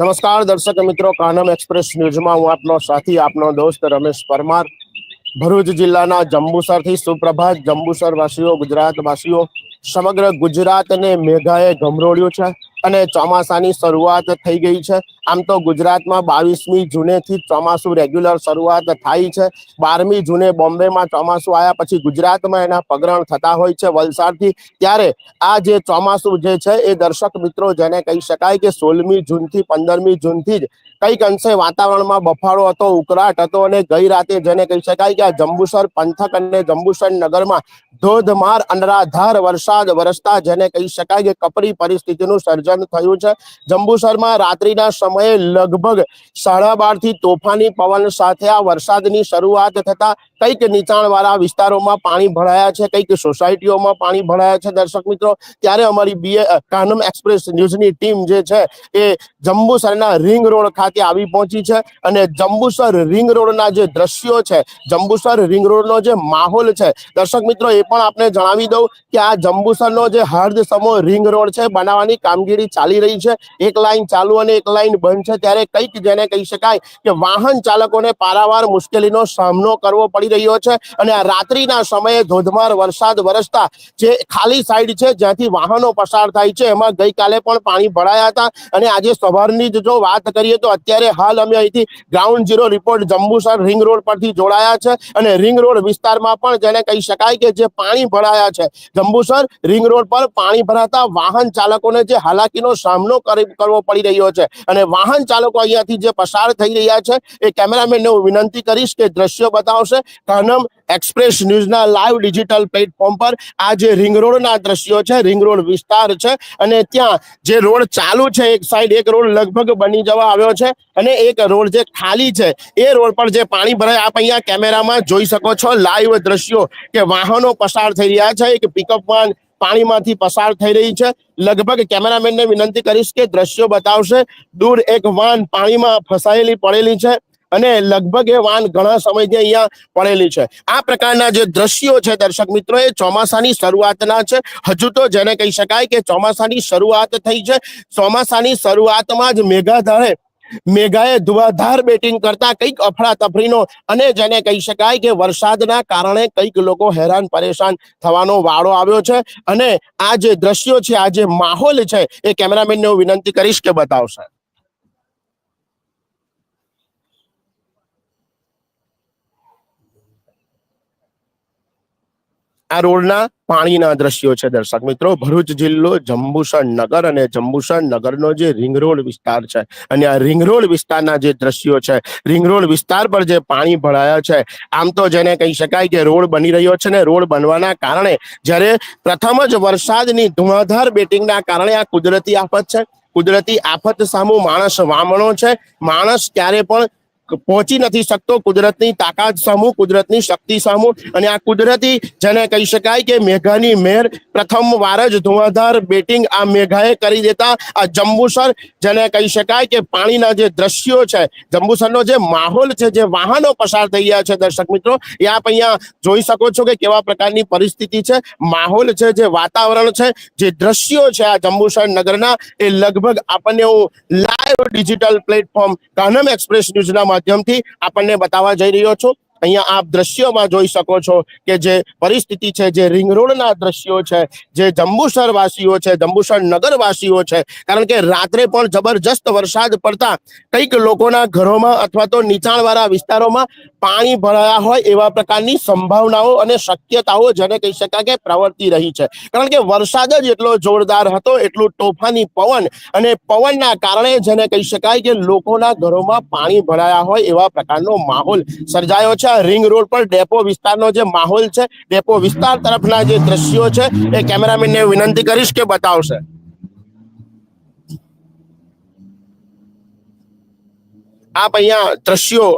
નમસ્કાર, દર્શક મિત્રો, કાનમ એક્સપ્રેસ ન્યૂઝમાં હું આપનો સાથી, આપનો દોસ્ત રમેશ પરમાર. ભરૂચ જિલ્લાના જંબુસરથી સુપ્રભાત જંબુસર વાસીઓ ગુજરાત વાસીઓ સમગ્ર ગુજરાતને મેઘાએ ગમરોળ્યું છે. અને ચોમાસાની શરૂઆત થઈ ગઈ છે. આમ તો ગુજરાતમાં બાવીસમી જૂનેથી ચોમાસું રેગ્યુલર શરૂઆત થાય છે. બારમી જૂને બોમ્બેમાં ચોમાસું આવ્યા પછી ગુજરાતમાં એના પગરણ થતા હોય છે વલસાડથી. ત્યારે આ જે ચોમાસું જે છે એ દર્શક મિત્રો જેને કહી શકાય કે સોળમી જૂનથી પંદરમી જૂનથી જ કંઈક અંશે વાતાવરણમાં બફાળો હતો, ઉકળાટ હતો અને ગઈ રાતે જેને કહી શકાય કે આ જંબુસર પંથક અને જંબુસર નગરમાં ધોધમાર અનરાધાર વરસાદ વરસતા જેને કહી શકાય કે કપરી પરિસ્થિતિનું સર્જન થયું છે. જંબુસરમાં રાત્રિના સમયે લગભગ સાડા બારથી તોફાની પવન સાથે આ વરસાદની શરૂઆત થતા કંઈક નીચાણવાળા વિસ્તારોમાં પાણી ભરાયા છે, કંઈક સોસાયટીઓમાં પાણી ભરાયા છે. દર્શક મિત્રો, ત્યારે અમારી બીએ કાનમ એક્સપ્રેસ ન્યૂઝની ટીમ જે છે એ જંબુસરના રિંગ રોડ ખાતે આવી પહોંચી છે અને જંબુસર રિંગ રોડના જે દ્રશ્યો છે, જંબુસર રિંગ રોડનો જે માહોલ છે, દર્શક મિત્રો, એ પણ આપને જણાવી દઉં કે આ જંબુસરનો જે હર્દ સમો રિંગ રોડ છે, બનાવવાની કામગીરી ચાલી રહી છે. એક લાઈન ચાલુ અને એક લાઈન બંધ છે. ત્યારે કંઈક જેને કહી શકાય કે વાહન ચાલકોને પારાવાર મુશ્કેલીનો સામનો કરવો પડી રહ્યો છે અને આ રાત્રિના સમયે ધોધમાર વરસાદ વરસતા જે ખાલી સાઈડ છે, જ્યાંથી વાહનો પસાર થાય છે, એમાં ગઈકાલે પણ પાણી ભરાયા હતા. અને આજે સવારની જ જો વાત કરીએ તો અત્યારે હાલ અમે અહીંથી ground zero report Jambusar ring road પરથી જોડાયા છે. અને રિંગ રોડ વિસ્તારમાં પણ જેને કહી શકાય કે જે પાણી ભરાયા છે. જંબુસર રિંગ રોડ પર પાણી ભરાતા વાહન ચાલકોને જે હાલાકીનો સામનો કરવો પડી રહ્યો છે. અને વાહન ચાલકો અહીંયાથી જે પસાર થઈ રહ્યા છે, એ કેમેરામેનને હું વિનંતી કરીશ કે દ્રશ્યો બતાવશે. કાનમ એક્સપ્રેસ ન્યૂઝના લાઈવ ડિજિટલ પ્લેટફોર્મ પર આ જે રિંગ રોડના દ્રશ્યો છે, રિંગ રોડ વિસ્તાર છે, અને ત્યાં જે રોડ ચાલુ છે, એક સાઈડ એક રોડ લગભગ બની જવા આવ્યો છે, અને એક રોડ જે ખાલી છે, એ રોડ પર જે પાણી ભરાય, આપ અહીંયા કેમેરામાં જોઈ શકો છો, લાઈવ દ્રશ્યો કે વાહનો પસાર થઈ રહ્યા છે, એક પિકઅપ વાન પાણીમાંથી પસાર થઈ રહી છે. લગભગ કેમેરામેનને વિનંતી કરીશ કે દ્રશ્યો બતાવશે. દૂર એક વાન પાણીમાં ફસાયેલી પડેલી છે અને લગભગ એ વાન ઘણા સમયથી અહીંયા પડેલી છે. આ પ્રકારના જે દ્રશ્યો છે દર્શક મિત્રો, એ ચોમાસાની શરૂઆતના છે. હજુ તો જેને કહી શકાય કે ચોમાસાની શરૂઆત થઈ છે. ચોમાસાની શરૂઆતમાં જ મેઘાધારે મેઘાએ ધુવાધાર બેટિંગ કરતા કંઈક અફડાતફડીનો અને જેને કહી શકાય કે વરસાદના કારણે કંઈક લોકો હેરાન પરેશાન થવાનો વાળો આવ્યો છે. અને આ જે દ્રશ્યો છે, આ જે માહોલ છે, એ કેમેરામેનને હું વિનંતી કરીશ કે બતાવશે. આ રોડના પાણીના દ્રશ્યો છે દર્શક મિત્રો. ભરૂચ જિલ્લો જંબુસર નગર અને જંબુસર નગરનો જે રિંગ રોડ વિસ્તાર છે અને આ રિંગ રોડ વિસ્તારના જે દ્રશ્યો છે, રિંગ રોડ વિસ્તાર પર જે પાણી ભરાયા છે, આમ તો જેને કહી શકાય કે રોડ બની રહ્યો છે ને રોડ બનવાના કારણે જ્યારે પ્રથમ જ વરસાદની ધુમાધાર બેટિંગના કારણે આ કુદરતી આફત છે. કુદરતી આફત સામુ માણસ વામણો છે. માણસ ક્યારે પણ પહોંચી નથી શકતો કુદરતની તાકાત સામુ, કુદરતની શક્તિ સામુ. અને આ કુદરતી, જેને કહી શકાય કે મેઘાની મેર, પ્રથમ વાર જ ધુઆધાર બેટિંગ આ મેઘાએ કરી દેતા આ જંબુસર, જેને કહી શકાય કે પાણીના જે દ્રશ્યો છે, જંબુસરનો જે માહોલ છે, જે વાહનો પસાર થઈ રહ્યા છે, દર્શક મિત્રો, એ આપ અહીંયા જોઈ શકો છો કે કેવા પ્રકારની પરિસ્થિતિ છે, માહોલ છે, જે વાતાવરણ છે, જે દ્રશ્યો છે આ જંબુસર નગરના, એ લગભગ આપણને હું live digital platform Kanam express ન્યૂઝના માધ્યમથી આપણને બતાવવા જઈ રહ્યો છું. અહીંયા આપ દ્રશ્યોમાં જોઈ શકો છો કે જે પરિસ્થિતિ છે, જે રિંગ રોડના દ્રશ્યો છે, જે જંબુસર વાસીઓ છે, જંબુસર નગરવાસીઓ છે, કારણ કે રાત્રે પણ જબરજસ્ત વરસાદ પડતા કંઈક લોકોના ઘરોમાં અથવા તો નીચાણવાળા વિસ્તારોમાં પાણી ભરાયા હોય એવા પ્રકારની સંભાવનાઓ અને શક્યતાઓ જેને કહી શકાય કે પ્રવર્તી રહી છે. કારણ કે વરસાદ જ એટલો જોરદાર હતો, એટલું તોફાની પવન અને પવનના કારણે જેને કહી શકાય કે લોકોના ઘરોમાં પાણી ભરાયા હોય એવા પ્રકારનો માહોલ સર્જાયો છે. આ રિંગ રોડ પર ડેપો વિસ્તારનો જે માહોલ છે, ડેપો વિસ્તાર તરફના જે દ્રશ્યો છે, એ કેમેરામેનને વિનંતી કરીશ કે બતાવશે. આપ અહીંયા દ્રશ્યો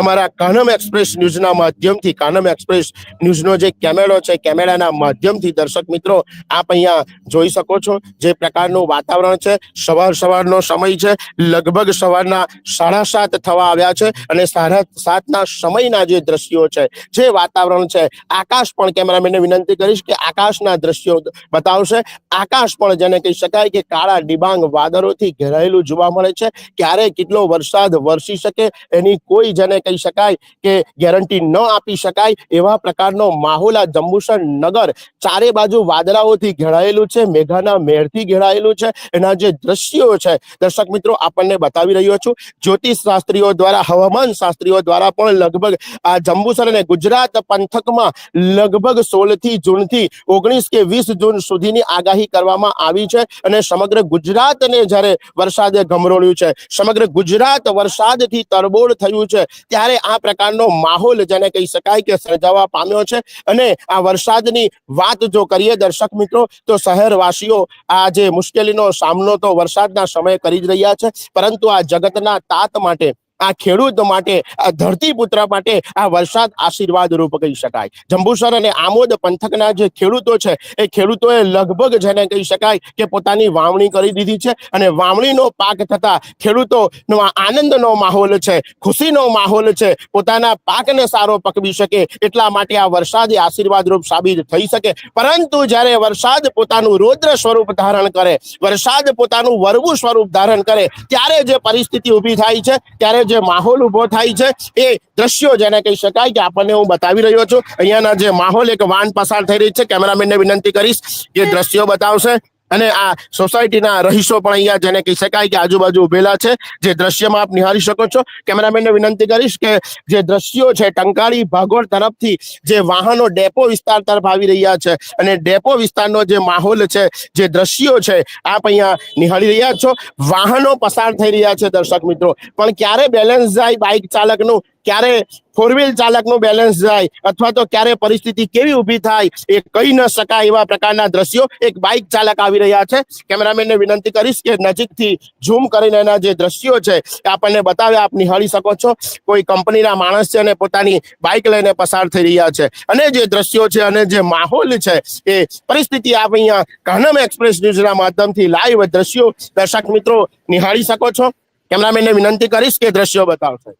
અમારા કાનમ એક્સપ્રેસ ન્યૂઝના માધ્યમથી, કાનમ એક્સપ્રેસ ન્યૂઝનો જે કેમેરો છે, કેમેરાના માધ્યમથી દર્શક મિત્રો, આપ અહીંયા જોઈ શકો છો જે પ્રકારનું વાતાવરણ છે. સવાર સવારનો સમય છે. લગભગ સવારના સાડા સાત થવા આવ્યા છે અને સાડા સાતના સમયના જે દ્રશ્યો છે, જે વાતાવરણ છે, આકાશ પણ કેમેરામેનને વિનંતી કરીશ કે આકાશના દ્રશ્યો બતાવશે. આકાશ પણ જેને કહી શકાય કે કાળા ડિબાંગ વાદળોથી ઘેરાયેલું જોવા મળે છે. ક્યારે કેટલો વરસાદ વરસી શકે એની કોઈ જેને કહી શકાય કે ગેરંટી ન આપી શકાય એવા પ્રકારનો માહોલ આ જંબુસર નગર ચારે બાજુ વાદળાઓથી ઘેરાયેલું છે, મેઘાના મેળથી ઘેરાયેલું છે. એના જે દ્રશ્યો છે, દર્શક મિત્રો, આપણને બતાવી રહ્યો છું. જ્યોતિષ શાસ્ત્રીઓ દ્વારા, હવામાન શાસ્ત્રીઓ દ્વારા પણ લગભગ આ જંબુસર અને ગુજરાત પંથકમાં લગભગ સોળથી જૂનથી ઓગણીસ કે વીસ જૂન સુધીની આગાહી કરવામાં આવી છે અને સમગ્ર ગુજરાતને જ્યારે વરસાદે ગમરોળ્યું છે, સમગ્ર ગુજરાત વરસાદથી તરબોળ થયું છે ત્યારે આ પ્રકારનો માહોલ જેને કહી શકાય કે સર્જાવા પામ્યો છે. અને આ વરસાદની વાત જો કરીએ દર્શક મિત્રો, તો શહેરવાસીઓ આ જે મુશ્કેલીનો સામનો તો વરસાદના સમયે કરી જ રહ્યા છે. પરંતુ આ જગતના તાત માટે આ ખેડૂત માટે, આ ધરતીપુત્ર માટે આ વરસાદ આશીર્વાદ રૂપ કહી શકાય. જંબુસર અને આમોદ પંથકના જે ખેડૂતો છે, એ ખેડૂતોએ લગભગ જેને કહી શકાય કે પોતાની વાવણી કરી દીધી છે અને વાવણીનો પાક થતા ખેડૂતોનો આનંદનો માહોલ છે, ખુશીનો માહોલ છે, પોતાના પાકને સારો પકવી શકે એટલા માટે આ વરસાદ આશીર્વાદ રૂપ સાબિત થઈ શકે. પરંતુ જ્યારે વરસાદ પોતાનું રૌદ્ર સ્વરૂપ ધારણ કરે, વરસાદ પોતાનું વરવું સ્વરૂપ ધારણ કરે, ત્યારે જે પરિસ્થિતિ ઊભી થાય છે, ત્યારે જે માહોલ ઊભો થાય છે એ દ્રશ્યો જેને કહી શકાય કે આપણને હું બતાવી રહ્યો છું. અહીંયાના જે માહોલ, એક વાન પસાર થઈ રહી છે. કેમેરામેનને વિનંતી કરીશ કે દ્રશ્યો બતાવશે. અને આ સોસાયટીના રહીશો પણ અહીંયા જેને કહી શકાય કે આજુબાજુ ઉભેલા છે, જે દ્રશ્યમાં આપ નિહાળી શકો છો. કેમેરામેનને વિનંતી કરીશ કે જે દ્રશ્યો છે ટંકાળી ભાગોળ તરફથી જે વાહનો ડેપો વિસ્તાર તરફ આવી રહ્યા છે અને ડેપો વિસ્તારનો જે માહોલ છે, જે દ્રશ્યો છે, આપ અહીંયા નિહાળી રહ્યા છો. વાહનો પસાર થઈ રહ્યા છે દર્શક મિત્રો. પણ ક્યારે બેલેન્સ જાય બાઇક ચાલકનું? ક્યારે ફોર વ્હીલ ચાલકનું બેલેન્સ જાય અથવા તો ક્યારે પરિસ્થિતિ કેવી ઊભી થાય એ કહી ન શકાય એવા પ્રકારના દ્રશ્યો એક બાઇક ચાલક આવી રહ્યા છે. કેમેરામેનને વિનંતી કરીશ કે નજીકથી ઝૂમ કરીને એના જે દ્રશ્યો છે એ આપણને બતાવે. આપ નિહાળી શકો છો. કોઈ કંપનીના માણસ છે અને પોતાની બાઇક લઈને પસાર થઈ રહ્યા છે. અને જે દ્રશ્યો છે અને જે માહોલ છે એ પરિસ્થિતિ આપ અહીંયા કાનમ એક્સપ્રેસ ન્યૂઝના માધ્યમથી લાઈવ દ્રશ્યો દર્શક મિત્રો નિહાળી શકો છો. કેમેરામેનને વિનંતી કરીશ કે દ્રશ્યો બતાવશે.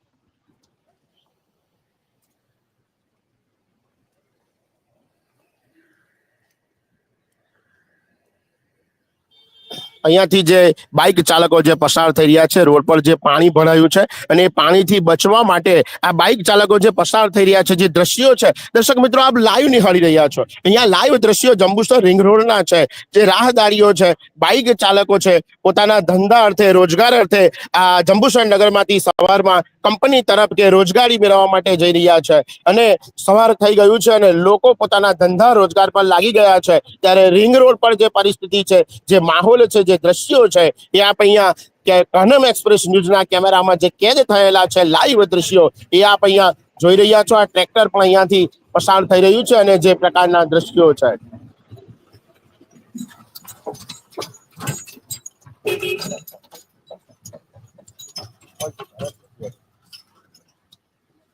અહીંયાથી જે બાઇક ચાલકો જે પસાર થઈ રહ્યા છે, રોડ પર જે પાણી ભરાયું છે અને એ પાણીથી બચવા માટે આ બાઇક ચાલકો જે પસાર થઈ રહ્યા છે, જે દ્રશ્યો છે, દર્શક મિત્રો આપ લાઈવ નિહાળી રહ્યા છો. અહીંયા લાઈવ દ્રશ્યો જંબુસર રિંગ રોડના છે. જે રાહદારીઓ છે, બાઇક ચાલકો છે, પોતાના ધંધા અર્થે, રોજગાર અર્થે આ જંબુસર નગરમાંથી સવારમાં કંપની તરફ કે રોજગારી મેળવવા માટે જઈ રહ્યા છે. અને સવાર થઈ ગયું છે અને લોકો પોતાના ધંધા રોજગાર પર લાગી ગયા છે. ત્યારે રિંગ રોડ પર જે પરિસ્થિતિ છે, જે માહોલ છે જે દ્રશ્યો છે, એ આપ અહીંયા કે કનમ એક્સપ્રેસ ન્યૂઝના કેમેરામાં જે કેદ થયેલા છે, લાઈવ દ્રશ્યો, એ આપ અહીંયા જોઈ રહ્યા છો. આ ટ્રેક્ટર પણ અહીંયાથી પસાર થઈ રહ્યું છે અને જે પ્રકારના દ્રશ્યો છે.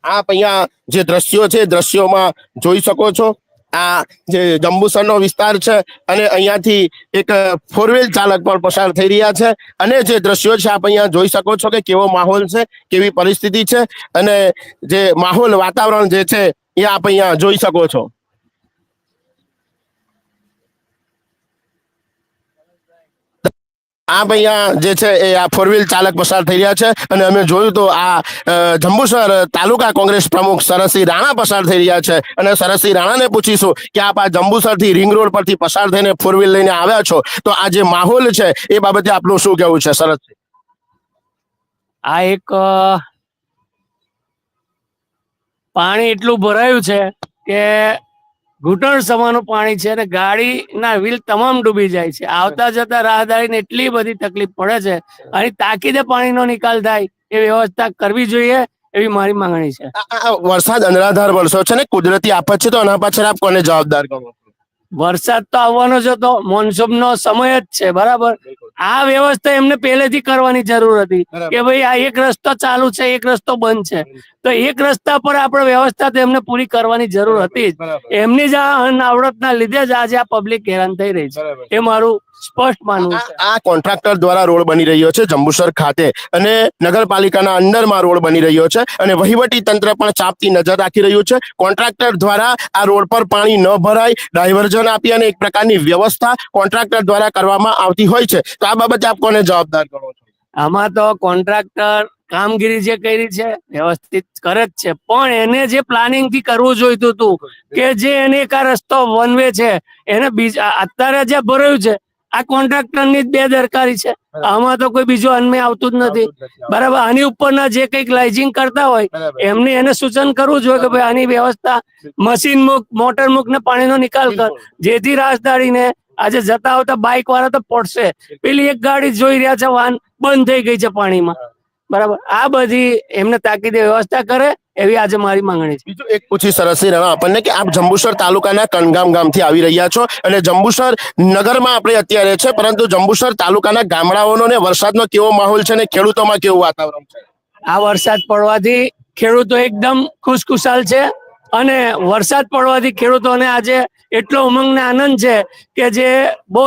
આપ અહીંયા જે દ્રશ્યો છે દ્રશ્યોમાં જોઈ શકો છો. આ જે જંબુસરનો વિસ્તાર છે અને અહીંયાથી એક ફોર વ્હીલ ચાલક પણ પસાર થઈ રહ્યા છે. અને જે દ્રશ્યો છે, આપ અહીંયા જોઈ શકો છો કે કેવો માહોલ છે, કેવી પરિસ્થિતિ છે અને જે માહોલ વાતાવરણ જે છે, એ આપ અહીંયા જોઈ શકો છો. આપ આ જે છે એ આ ફોર વ્હીલ ચાલક પસાર થઈ રહ્યા છે અને અમે જોયું તો આ જંબુસર તાલુકા કોંગ્રેસ પ્રમુખ સરસિંહ રાણા પસાર થઈ રહ્યા છે. અને સરસિંહ રાણાને પૂછીશું કે આપ આ જંબુસરથી રિંગ રોડ પરથી પસાર થઈને ફોર વ્હીલ લઈને આવ્યા છો, તો આ જે માહોલ છે એ બાબતે આપનું શું કહેવું છે સરસ આ એક પાણી એટલું ભરાયું છે કે ઘૂંટણ સમાનું પાણી છે અને ગાડીના વ્હીલ તમામ ડૂબી જાય છે. આવતા જતા રાહદારીને એટલી બધી તકલીફ પડે છે અને તાકીદે પાણીનો નિકાલ થાય એ વ્યવસ્થા કરવી જોઈએ એવી મારી માંગણી છે. વરસાદ અનરાધાર વરસો છે ને? કુદરતી આફત છે તો આના પાછળ આપ કોને જવાબદાર ગણો વરસાદ તો આવવાનો જ હતો મોનસૂનનો સમય જ છે બરાબર? આ વ્યવસ્થા એમને પહેલેથી કરવાની જરૂર હતી કે ભાઈ આ એક રસ્તો ચાલુ છે એક રસ્તો બંધ છે. તો એક રસ્તા પર આપણે વ્યવસ્થા તો એમને પૂરી કરવાની જરૂર હતી જ. એમની જ આ અનાવડતના લીધે જ આજે આ પબ્લિક હેરાન થઈ રહી છે. એ મારું સ્પષ્ટ માનવું આ છે. આ કોન્ટ્રાક્ટર દ્વારા રોડ બની રહ્યો છે જંબુસર ખાતે અને નગરપાલિકાના અંદરમાં રોડ બની રહ્યો છે અને વહીવટી તંત્ર પણ ચાપતી નજર રાખી રહ્યું છે. કોન્ટ્રાક્ટર દ્વારા આ રોડ પર પાણી ન ભરાય ડાયવર્ઝન આપી અને એક પ્રકારની વ્યવસ્થા કોન્ટ્રાક્ટર દ્વારા કરવામાં આવતી હોય છે. તો આ બાબતે આપ કોને જવાબદાર ગણો છો? આમાં તો કોન્ટ્રાક્ટર કામગીરી જે કરી છે વ્યવસ્થિત કરે જ છે. પણ એને જે પ્લાનિંગથી કરવું જોઈતું હતું કે જે એને એક આ રસ્તો વન વે છે એને બીજા અત્યારે જે ભરાયું છે આ કોન્ટ્રાક્ટરની જ બેદરકારી છે. આમાં તો કોઈ બીજું અન્મે આવતું જ નથી. બરાબર? આની ઉપરના જે કંઈક લાઇઝિંગ કરતા હોય. એમને એને સૂચન કરવું જોઈએ કે ભાઈ આની વ્યવસ્થા મશીન મુક મોટર મુક ને પાણીનો નિકાલ કર. જેથી રાજધારીને આજે જતા આવતા બાઇક વાળા તો પડશે. પેલી એક ગાડી જોઈ રહ્યા છે વાહન બંધ થઈ ગઈ છે પાણીમાં. બરાબર? આ બધી એમને તાકીદે વ્યવસ્થા કરે એવી આજે મારી માંગણી છે. બીજું એક પૂછી સરસ રહેવા આપણને કે આપ જંબુસર તાલુકાના કણગામ ગામથી આવી રહ્યા છો અને જંબુસર નગરમાં આપણે અત્યારે છે પરંતુ જંબુસર તાલુકાના ગામડાઓનો ને વરસાદનો કેવો માહોલ છે ને ખેડૂતોમાં કેવું વાતાવરણ છે? આ વરસાદ પડવાથી ખેડૂતો એકદમ ખુશખુશાલ છે અને વરસાદ પડવાથી ખેડૂતોને આજે એટલો ઉમંગ ને આનંદ છે કે જે બહુ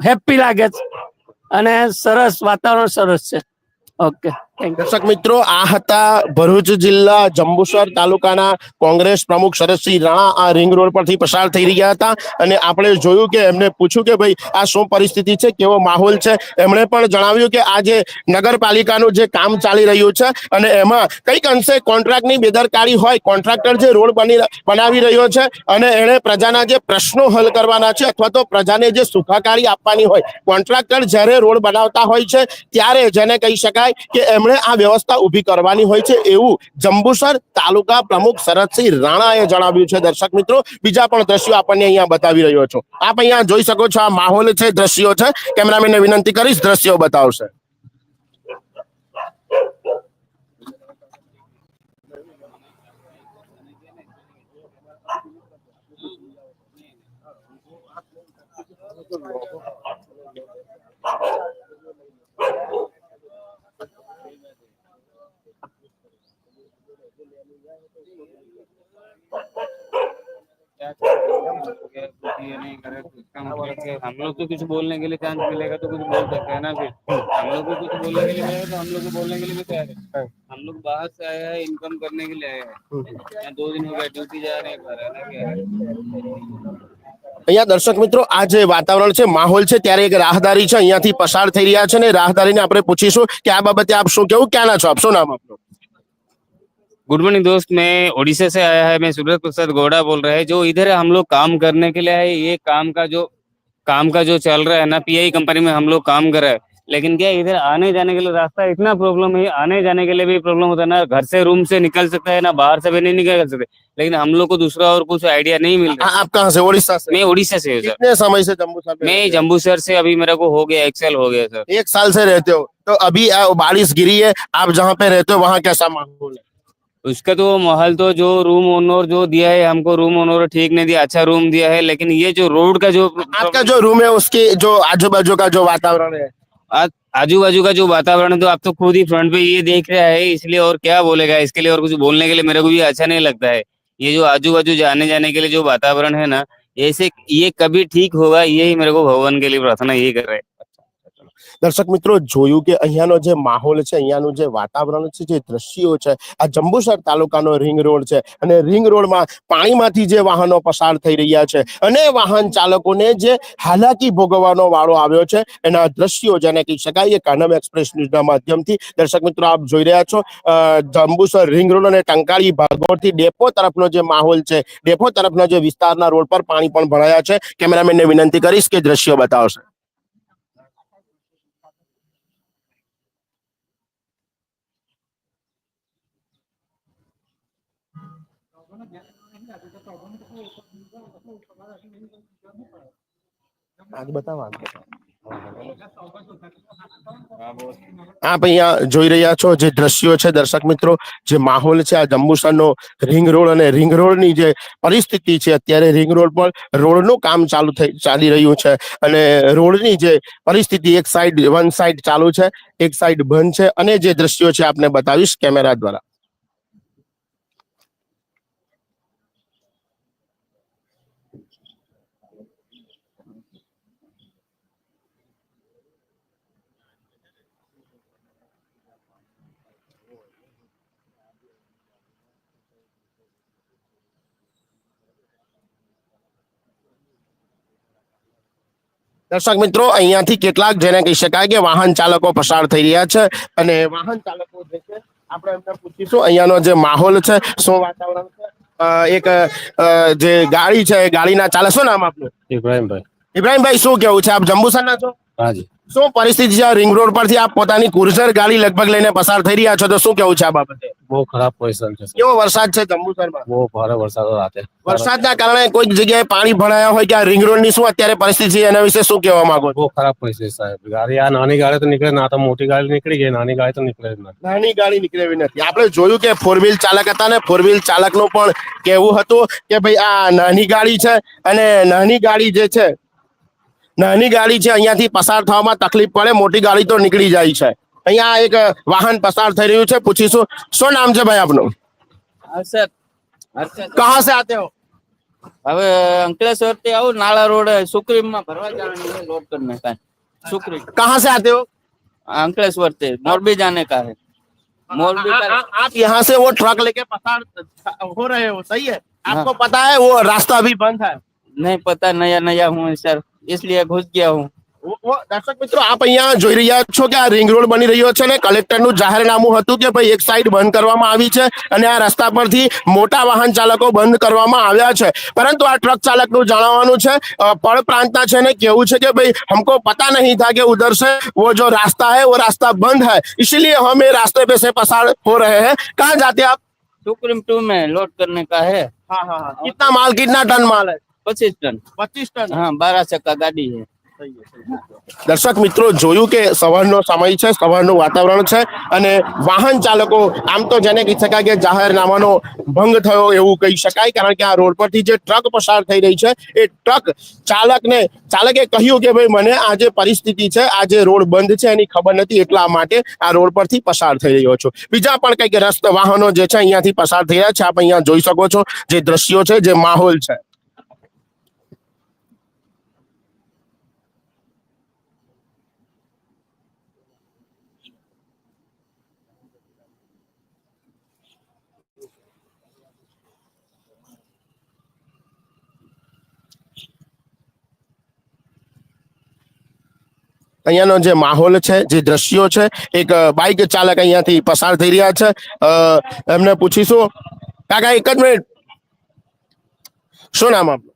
હેપી લાગે છે અને સરસ વાતાવરણ સરસ છે. Okay. દર્શક મિત્રો, આ હતા ભરૂચ જિલ્લા જંબુસર તાલુકાના કોંગ્રેસ પ્રમુખ શરદસિંહ રાણા. આ રિંગ રોડ પરથી પસાર થઈ રહ્યા હતા અને આપણે જોયું કે એમને પૂછ્યું કે ભાઈ, આ શું પરિસ્થિતિ છે? કેવો માહોલ છે? એમણે પણ જણાવ્યું કે આ જે નગરપાલિકાનું જે કામ ચાલી રહ્યું છે અને એમાં કંઈક અંશે કોન્ટ્રાક્ટની બેદરકારી હોય, કોન્ટ્રાક્ટર જે રોડ બની બનાવી રહ્યો છે અને એણે પ્રજાના જે પ્રશ્નો હલ કરવાના છે અથવા તો પ્રજાને જે સુખાકારી આપવાની હોય, કોન્ટ્રાક્ટર જ્યારે રોડ બનાવતા હોય છે ત્યારે જેને કહી શકાય કે એમણે આ વ્યવસ્થા ઊભી કરવાની હોય છે એવું જંબુસર તાલુકા પ્રમુખ શરદસિંહ રાણાએ જણાવ્યું છે. દર્શક મિત્રો, બીજા પણ દ્રશ્યો આપણને અહીંયા બતાવી રહ્યો છું. આપ અહીંયા જોઈ શકો છો આ માહોલ છે, દ્રશ્યો છે. કેમેરામેનને વિનંતી કરીશ દ્રશ્યો બતાવશે. हम लोग को कुछ बोलने के लिए चांस मिलेगा तो कुछ बोल सकते हैं ना फिर हम लोग को कुछ बोलने के लिए मिलेगा तो हम लोग को बोलने के लिए भी तैयार है हम लोग बाहर से आए हैं इनकम करने के लिए आए हैं यहाँ दो दिन हो गया ड्यूटी जा रहे हैं घर है ना क्या है અહીંયા દર્શક મિત્રો આ જે વાતાવરણ છે માહોલ છે ત્યારે એક રાહદારી છે અહીંયાથી પસાર થઈ રહ્યા છે ને રાહદારીને આપણે પૂછીશું કે આ બાબતે આપ શું કેવું ક્યાંના છો આપ શું નામ આપનું गुड मॉर्निंग दोस्त मैं ओडिशा से आया है मैं सूरज प्रसाद गौड़ा बोल रहा है जो इधर हम लोग काम करने के लिए है ये काम का जो काम का जो चल रहा है ना पीआई कंपनी में हम लोग काम कर रहे हैं। लेकिन क्या इधर आने जाने के लिए रास्ता इतना प्रॉब्लम है आने जाने के लिए भी प्रॉब्लम होता है ना घर से रूम से निकल सकता है ना बाहर से भी नहीं निकल सकते। लेकिन हम लोग को दूसरा और कुछ आइडिया नहीं मिल रहा। आप कहाँ से उड़ीसा से? मैं उड़ीसा से हूँ सर। कितने समय से जम्मू सर मैं जम्बूसर से अभी मेरे को हो गया एक्सेल हो गया सर। एक साल से रहते हो तो अभी बारिश गिरी है आप जहाँ पे रहते हो वहाँ कैसा माहौल है? उसका तो माहौल तो जो रूम ओनर जो दिया है हमको रूम ओनर ठीक नहीं दिया अच्छा रूम दिया है लेकिन ये जो रोड का जो आपका जो रूम है उसके जो आजू बाजू का जो वातावरण है। आजू बाजू का जो वातावरण है तो आप तो खुद ही फ्रंट पे ये देख रहा है इसलिए और क्या बोलेगा? इसके लिए और कुछ बोलने के लिए मेरे को भी अच्छा नहीं लगता है। ये जो आजू बाजू जाने जाने के लिए जो वातावरण है ना ऐसे ये कभी ठीक होगा यही मेरे को भगवान के लिए प्रार्थना यही कर रहे हैं। દર્શક મિત્રો, જોયું કે અહીંયાનો જે માહોલ છે, અહીંયાનું જે વાતાવરણ છે, જે દ્રશ્યો છે, આ જંબુસર તાલુકાનો રિંગ રોડ છે અને રિંગ રોડમાં પાણીમાંથી જે વાહનો પસાર થઈ રહ્યા છે અને વાહન ચાલકોને જે હાલાકી ભોગવવાનો વાળો આવ્યો છે, એના દ્રશ્યો જેને કહી શકાય એ કાનમ એક્સપ્રેસ ન્યૂઝના માધ્યમથી દર્શક મિત્રો, આપ જોઈ રહ્યા છો જંબુસર રિંગ રોડ અને ટંકાળી ભાગોળથી ડેપો તરફનો જે માહોલ છે, ડેપો તરફના જે વિસ્તારના રોડ પર પાણી પણ ભરાયા છે. કેમેરામેનને વિનંતી કરીશ કે દ્રશ્યો બતાવશે. આજ આપ અહીંયા જોઈ રહ્યા છો જે દ્રશ્યો છે, દર્શક મિત્રો, જે માહોલ છે, આ જંબુસરનો રિંગ રોડ અને રિંગ રોડની જે પરિસ્થિતિ છે, અત્યારે રિંગ રોડ પર રોડનું કામ ચાલુ થઈ, ચાલી રહ્યું છે અને રોડની જે પરિસ્થિતિ એક સાઈડ વન સાઈડ ચાલુ છે, એક સાઈડ બંધ છે અને જે દ્રશ્યો છે, આપને બતાવીશ કેમેરા દ્વારા. દર્શક મિત્રો અહીંયાથી કેટલાક જેને કહી શકાય કે વાહન ચાલકો પસાર થઈ રહ્યા છે અને વાહન ચાલકો જે છે આપણે એમને પૂછીશું. અહીંયાનો જે માહોલ છે શું વાતાવરણ છે? એક જે ગાડી છે એ ગાડીના ચાલે શું નામ આપનું? ઇબ્રાહીમભાઈ. ઇબ્રાહીમભાઈ શું કેવું છે? આપ જંબુસરના છો? હાજી શું પરિસ્થિતિ છે? રિંગ રોડ પરથી આપ પોતાની કુર્ઝર ગાડી લગભગ લઈને પસાર થઈ રહ્યા છો તો શું કેવું છે આ બાબતે? બહુ ખરાબ પોઝિશન છે કેવો વરસાદ છે જંબુસરમાં? બહુ ભારે વરસાદ રાતે. વરસાદના કારણે કોઈક જગ્યાએ પાણી ભરાયા હોય કે આ રિંગ રોડની શું અત્યારે પરિસ્થિતિ છે એના વિશે શું કહેવા માંગો બહુ ખરાબ પરિસ્થિતિ સાહેબ. ગાડી આ નાની ગાડી તો નીકળે ના તો મોટી ગાડી નીકળી ગઈ નાની ગાડી તો નીકળે જ નથી. નાની ગાડી નીકળેવી નથી. આપણે જોયું કે ફોર વ્હીલ ચાલક હતા ને ફોર વ્હીલ ચાલકનું પણ કહેવું હતું કે ભાઈ આ નાની ગાડી છે અને નાની ગાડી જે છે નાની ગાડી છે અહીંયાથી પસાર થવામાં તકલીફ પડે મોટી ગાડી તો નીકળી જાય છે. અહીંયા એક વાહન પસાર થઈ રહ્યું છે પૂછીશું શું નામ છે ભાઈ આપનું હર્ષદ હર્ષદ કહા સે આતે હો હવે અંકલેશ્વર થી આવું નાળા રોડ સુક્રીમ માં ભરવા જવાની है लोड करने का है सुक्रीम कहाँ से आते हो अंकलेश्वर से मोरबी जाने का है मोरबी आ- का आ- आप यहाँ से वो ट्रक लेके पसार हो रहे हो सही है आपको पता है वो रास्ता अभी बंद है नहीं पता नया नया हूँ सर इसलिए घुस गया हूँ વો- વો દર્શક મિત્રો આપ અહીંયા જોઈ રહ્યા છો કે આ રિંગ રોડ બની રહ્યો છે ને કલેક્ટરનું જાહેરનામું હતું કે ભાઈ એક સાઈડ બંધ કરવામાં આવી છે અને આ રસ્તા પરથી મોટા વાહન ચાલકો બંધ કરવામાં આવ્યા છે પરંતુ આ ટ્રક ચાલકનું જણાવવાનું છે અ, પળ પ્રાંતના છે ને કેવું છે કે ભાઈ हमको पता नहीं था कि उधर से वो जो रास्ता है वो रास्ता बंद है इसीलिए हम ये रास्ते पे से पसार हो रहे हैं कहाँ जाते हैं आप सुक्रीम टू में लोड करने का है हाँ हाँ हाँ कितना माल कितना टन माल है पच्चीस टन पच्चीस टन हाँ बारह चक्का गाड़ी है દર્શક મિત્રો, જોયું કે સવારનો સમય છે, સવારનું વાતાવરણ છે અને વાહન ચાલકો, આમ તો જેને કહી શકાય કે જાહેરનામાનો ભંગ થયો એવું કહી શકાય, કારણ કે આ રોડ પરથી જે ટ્રક પસાર થઈ રહી છે, એ ટ્રક ચાલકને, ચાલકે કહ્યું કે ભાઈ, મને આ જે પરિસ્થિતિ છે, આ જે રોડ બંધ છે, એની ખબર નથી, એટલા માટે આ રોડ પરથી પસાર થઈ રહ્યો છું. બીજા પણ કંઈક રસ્તા વાહનો જે છે, અહીંયાથી પસાર થઈ રહ્યા છે, આપ અહીંયા જોઈ શકો છો, જે દ્રશ્યો છે, જે માહોલ છે. અહીંયાનો જે માહોલ છે જે દ્રશ્યો છે એક બાઇક ચાલક અહીંયાથી પસાર થઈ રહ્યા છે. એમને પૂછીશું. કાકા એક જ મિનિટ. શું નામ આપનું?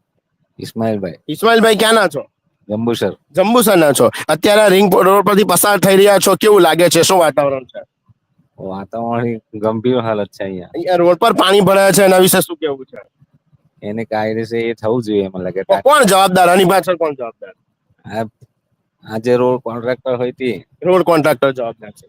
ઇસ્માઇલભાઈ ઇસ્માઇલભાઈ ક્યાંના છો? જંબુસર. જંબુસરના છો. અત્યારે રિંગ રોડ પરથી પસાર થઈ રહ્યા છો. કેવું લાગે છે? શું વાતાવરણ છે? વાતાવરણ ગંભીર હાલત છે અહીંયા. અહીંયા રોડ પર પાણી ભરાય છે એના વિશે શું કેવું છે? એને કાયદેસર એ થવું જોઈએ મને લાગે કોણ જવાબદાર? આની પાછળ કોણ જવાબદાર? આ આ જે રોડ કોન્ટ્રાક્ટર હોય તે રોડ કોન્ટ્રાક્ટર જવાબદાર છે.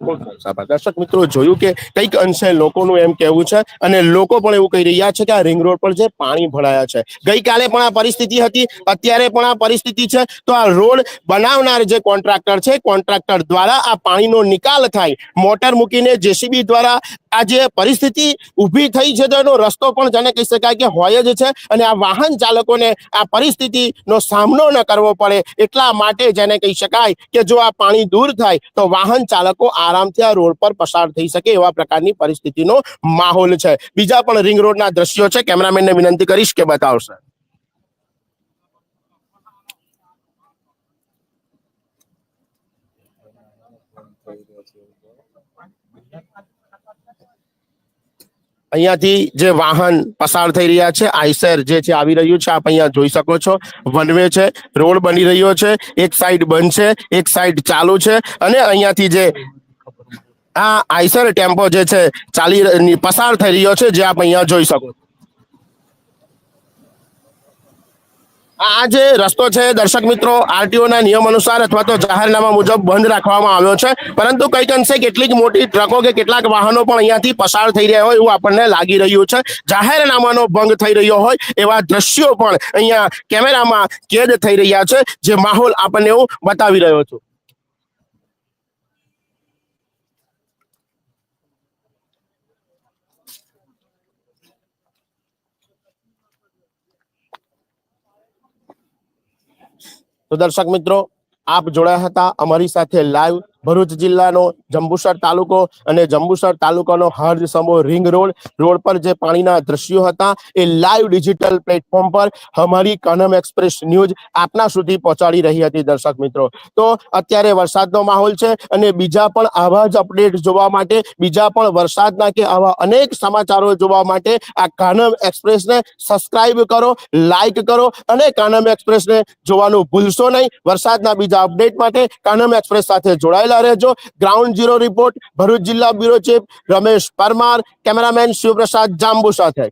દર્શક મિત્રો, જોયું કે કંઈક અંશે લોકોનું એમ કહેવું છે અને લોકો પણ એવું કહી રહ્યા છે કે આ રિંગ રોડ પર જે પાણી ભરાયા છે. ગઈકાલે પણ આ પરિસ્થિતિ હતી, અત્યારે પણ આ પરિસ્થિતિ છે. તો આ રોડ બનાવનાર જે કોન્ટ્રાક્ટર છે, કોન્ટ્રાક્ટર દ્વારા આ પાણીનો નિકાલ થાય. મોટર મૂકીને જેસીબી દ્વારા આ જે પરિસ્થિતિ ઊભી થઈ છે તો એનો રસ્તો પણ જેને કહી શકાય કે હોય જ છે અને આ વાહન ચાલકોને આ પરિસ્થિતિનો સામનો ન કરવો પડે એટલા માટે જેને કહી શકાય કે જો આ પાણી દૂર થાય તો વાહન ચાલકો આરામથી આ રોડ પર પસાર થઈ શકે એવા પ્રકારની પરિસ્થિતિનો માહોલ છે. બીજા પણ રિંગ રોડના દ્રશ્યો છે. કેમેરામેનને વિનંતી કરીશ કે બતાવશે. અહીંયાથી જે વાહન પસાર થઈ રહ્યા છે, આઈસર જે છે આવી રહ્યું છે, આપ અહીંયા જોઈ શકો છો. વન વે છે, રોડ બની રહ્યો છે, એક સાઈડ બંધ છે, એક સાઈડ ચાલુ છે અને અહીંયાથી જે આ આઈસર ટેમ્પો જે છે, ચાલી પસાર થઈ રહ્યો છે, જે આપ અહીંયા જોઈ શકો છો. આ જે રસ્તો છે, દર્શક મિત્રો આરટીઓ ના નિયમ અનુસાર અથવા તો જાહેરનામા મુજબ બંધ રાખવામાં આવ્યો છે. પરંતુ કંઈક અંશે કેટલીક મોટી ટ્રકો કે કેટલાક વાહનો પણ અહીંયાથી પસાર થઈ રહ્યા હોય એવું આપણને લાગી રહ્યું છે. જાહેરનામાનો ભંગ થઈ રહ્યો હોય એવા દ્રશ્યો પણ અહીંયા કેમેરામાં કેદ થઈ રહ્યા છે, જે માહોલ આપણને હું બતાવી રહ્યો છું. તો દર્શક મિત્રો આપ જોડાયા હતા અમારી સાથે લાઈવ ભરૂચ જિલ્લાનો જંબુસર તાલુકો અને જંબુસર તાલુકાનો હર્જ સમૂહ રિંગ રોડ રોડ પર જે પાણીના દ્રશ્યો હતા, એ લાઈવ ડિજિટલ પ્લેટફોર્મ પર અમારી કાનમ એક્સપ્રેસ ન્યૂઝ આપના સુધી પહોંચાડી રહી હતી દર્શક મિત્રો. તો અત્યારે વરસાદનો માહોલ છે અને બીજા પણ આવા જ અપડેટ જોવા માટે, બીજા પણ વરસાદના કે આવા અનેક સમાચારો જોવા માટે આ કાનમ એક્સપ્રેસને સબસ્ક્રાઇબ કરો લાઈક કરો અને કાનમ એક્સપ્રેસને જોવાનું ભૂલશો નહીં. વરસાદના બીજા અપડેટ માટે કાનમ એક્સપ્રેસ સાથે જોડાયેલા રહેજો. ગ્રાઉન્ડ ઝીરો રિપોર્ટ ભરૂચ જિલ્લા bureau chief Ramesh Parmar, cameraman Shivprasad Jambu સાથે.